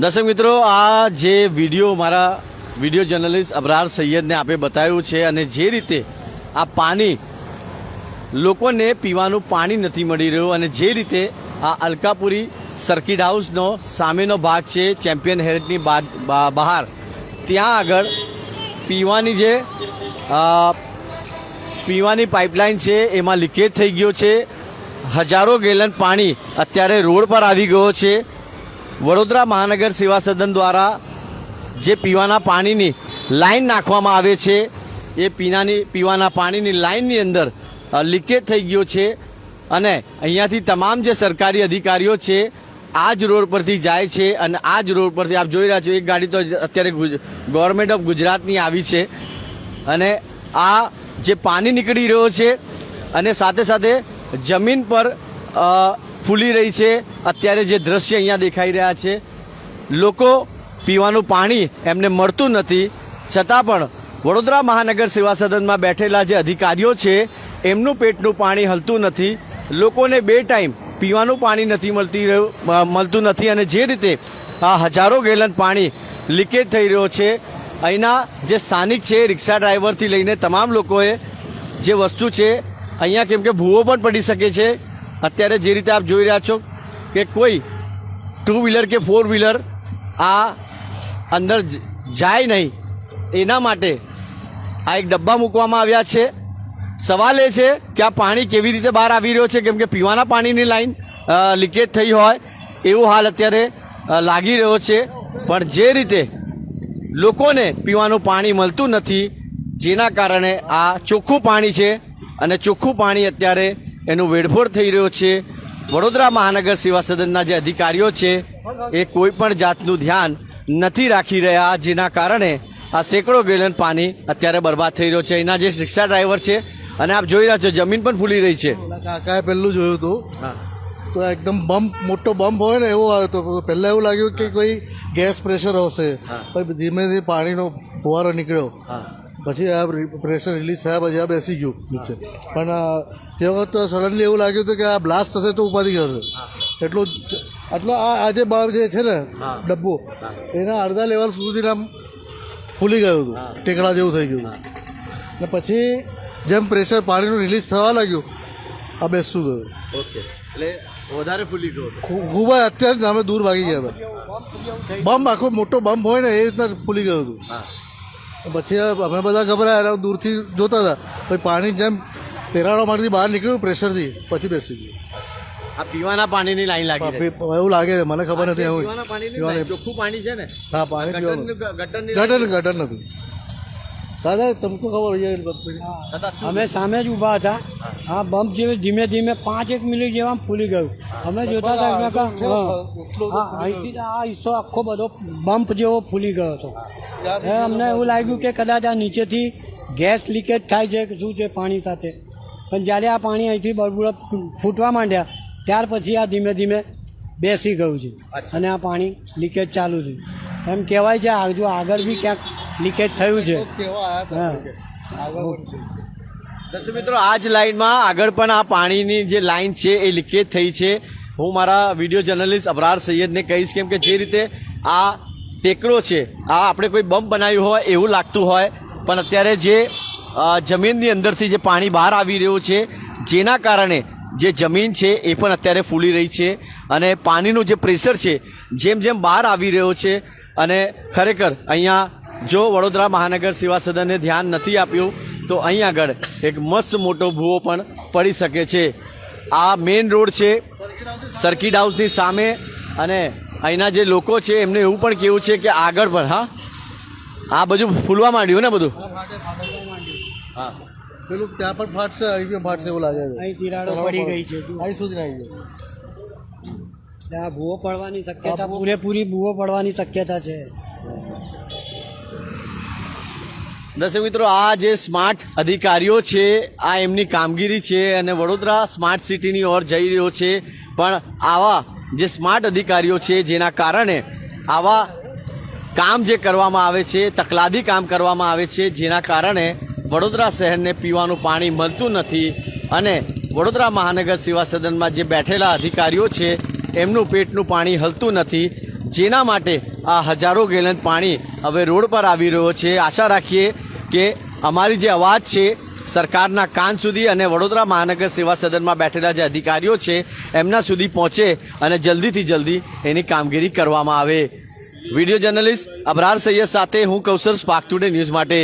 દર્શક મિત્રો, આ જે વીડિયો મારા વીડિયો જર્નલિસ્ટ અબરાર સૈયદને આપે બતાવ્યું છે અને જે રીતે આ પાણી લોકોને પીવાનું પાણી નથી મળી રહ્યું અને જે રીતે આ અલકાપુરી સર્કિટ હાઉસનો સામેનો ભાગ છે, ચેમ્પિયન હેરિટની બહાર, ત્યાં આગળ પીવાની જે પીવાની પાઇપલાઇન છે, એમાં લીકેજ થઈ ગયો છે. હજારો ગેલન પાણી અત્યારે રોડ પર આવી ગયો છે. વડોદરા મહાનગર સેવા સદન દ્વારા જે પીવાના પાણીની લાઈન નાખવામાં આવે છે, એ પીનાની, પીવાના પાણીની લાઇનની અંદર લીકેજ થઈ ગયો છે અને અહીંયાથી તમામ જે સરકારી અધિકારીઓ છે આ જ રોડ પરથી જાય છે અને આ જ રોડ પરથી આપ જોઈ રહ્યા છો, એક ગાડી તો અત્યારે ગવર્મેન્ટ ઓફ ગુજરાતની આવી છે અને આ જે પાણી નીકળી રહ્યો છે અને સાથે સાથે જમીન પર ફૂલી રહી છે. અત્યારે જે દ્રશ્ય અહીંયા દેખાઈ રહ્યા છે, લોકો પીવાનું પાણી એમને મળતું નથી. છતાં પણ વડોદરા મહાનગર સેવા સદનમાં બેઠેલા જે અધિકારીઓ છે, એમનું પેટનું પાણી હલતું નથી. લોકોને બે ટાઈમ પીવાનું પાણી નથી મળતી મળતું નથી અને જે રીતે આ હજારો ગેલન પાણી લીકેજ થઈ રહ્યો છે, અહીંના જે સ્થાનિક છે, રિક્ષા ડ્રાઈવરથી લઈને તમામ લોકોએ જે વસ્તુ છે, અહીંયા કેમ કે ભૂવો પણ પડી શકે છે. અત્યારે જે રીતે આપ જોઈ રહ્યા છો કે કોઈ ટુ વ્હીલર કે ફોર વ્હીલર આ અંદર જાય નહીં. એના માટે આ એક ડબ્બા મૂકવામાં આવ્યા છે. સવાલ એ છે કે આ પાણી કેવી રીતે બહાર આવી રહ્યો છે? કેમ કે પીવાના પાણીની લાઈન લીકેજ થઈ હોય એવું હાલ અત્યારે લાગી રહ્યો છે. પણ જે રીતે લોકોને પીવાનું પાણી મળતું નથી, જેના કારણે આ ચોખ્ખું પાણી છે અને ચોખ્ખું પાણી અત્યારે એનું વેડફોડ થઈ રહ્યો છે. વડોદરા મહાનગર સેવા સદનના જે અધિકારીઓ છે એ કોઈ પણ જાતનું ધ્યાન નથી રાખી રહ્યા જેના કારણે આ સેંકડો ગેલન પાણી અત્યારે બરબાદ થઈ રહ્યો છે. એના જે રિક્ષા ડ્રાઈવર છે અને આપ જોઈ રહ્યા છો જમીન પણ ફૂલી રહી છે. કાકાએ પહેલું જોયું હતું. તો એકદમ બમ્પ મોટો બમ્પ હોય ને એવો આવ્યો હતો પહેલાં એવું લાગ્યું કે કોઈ ગેસ પ્રેશર હશે ધીમે ધીમે પાણીનો ફુવારો નીકળ્યો. પછી આ પ્રેશર રિલીઝ થયા પછી આ બેસી ગયું નીચે. પણ તે વખત તો સડનલી એવું લાગ્યું હતું કે આ બ્લાસ્ટ થશે તો ઉપાધિ કરશે. એટલું આટલો આ આજે બાર જે છે ને ડબ્બો એના અડધા લેવલ સુધી આમ ફૂલી ગયું હતું. ટેકડા જેવું થઈ ગયું. ને પછી જેમ પ્રેશર પાણીનું રિલીઝ થવા લાગ્યું આ બેસતું ગયું. ઓકે. એટલે વધારે ફૂલી ગયું ખૂબ જ અત્યારે અમે દૂર ભાગી ગયા હતા. બમ્બ આખો મોટો બમ્બ હોય ને એ રીતના ફૂલી ગયું હતું. પછી અમે બધા ગભરાયા એટલે દૂરથી જોતા હતા. પછી પાણી જેમ તેરાળોમાંથી બહાર નીકળ્યું પ્રેશરથી પછી બેસી ગયું. આ પીવાના પાણીની લાઈન લાગી એવું લાગે છે મને ખબર નથી એવું ચોખ્ખું પાણી છે ને હા પાણી ગટર ગટર નથી. દાદા તમને ખબર હોય અમે સામે જ ઊભા હતા. આ બમ્પ જેવી ધીમે ધીમે પાંચ એક મિનિટ જેવા ફૂલી ગયું. અમે જોતા હતા અહીંથી આ હિસ્સો આખો બધો બમ્પ જેવો ફૂલી ગયો હતો. એ અમને એવું લાગ્યું કે કદાચ આ નીચેથી ગેસ લીકેજ થાય છે કે શું છે પાણી સાથે. પણ જ્યારે આ પાણી અહીંથી બરબુડા ફૂટવા માંડ્યા ત્યાર પછી આ ધીમે ધીમે બેસી ગયું છે. અને આ પાણી લીકેજ ચાલુ છે. એમ કહેવાય છે આ આગળ બી ક્યાંક લીકેજ થયું છે. હા. દર્શક મિત્રો આ જ લાઇનમાં આગળ પણ આ પાણીની જે લાઇન છે એ લીકેજ થઈ છે. હું મારા વીડિયો જર્નલિસ્ટ અબરાર સૈયદને કહીશ કેમ કે જે રીતે આ ટેકરો છે આ આપણે કોઈ બમ્પ બનાવ્યું હોય એવું લાગતું હોય પણ અત્યારે જે જમીનની અંદરથી જે પાણી બહાર આવી રહ્યું છે જેના કારણે જે જમીન છે એ પણ અત્યારે ફૂલી રહી છે અને પાણીનું જે પ્રેશર છે જેમ જેમ બહાર આવી રહ્યો છે અને ખરેખર અહીંયા જો વડોદરા મહાનગર સેવા સદને ધ્યાન નથી આપ્યું તો અહીં આગળ એક મસ્ત મોટો ભૂવો પણ પડી શકે છે. આ મેઇન રોડ છે સર્કિટ હાઉસની સામે અને અહીંના જે લોકો છે એમને એવું પણ કેવું છે કે આગળ પણ હા? આ બધું ફૂલવા માંડ્યું ને બધું? હા. પેલું ત્યાં પણ ફાટશે અહીં પણ ફાટશે એવું લાગે છે. અહીં તિરાડો પડી ગઈ છે અહીં સુધી આવી ગયો. આ ભૂવો પડવાની શક્યતા પૂરેપૂરી ભૂવો પડવાની શક્યતા છે. દર્શક મિત્રો, આ જે સ્માર્ટ અધિકારીઓ છે, આ એમની કામગીરી છે અને વડોદરા સ્માર્ટ સિટીની ઓર જઈ રહ્યો છે. પણ આવા જે સ્માર્ટ અધિકારીઓ છે, જેના કારણે આવા કામ જે કરવામાં આવે છે, તકલાદી કામ કરવામાં આવે છે, જેના કારણે વડોદરા શહેરને પીવાનું પાણી મળતું નથી અને વડોદરા મહાનગર સેવા સદનમાં જે બેઠેલા અધિકારીઓ છે, એમનું પેટનું પાણી હલતું નથી. જેના માટે આ હજારો ગેલન પાણી હવે રોડ પર આવી રહ્યો છે. આશા રાખીએ કે અમારી જે અવાજ છે સરકારના કાન સુધી અને વડોદરા મહાનગર સેવા સદનમાં બેઠેલા જે અધિકારીઓ છે, એમના સુધી પહોંચે અને જલ્દીથી જલ્દી એની કામગીરી કરવામાં આવે. વીડિયો જર્નલિસ્ટ અબરાર સૈયદ સાથે હું કૌશલ સ્પાર્ક ટુડે ન્યૂઝ માટે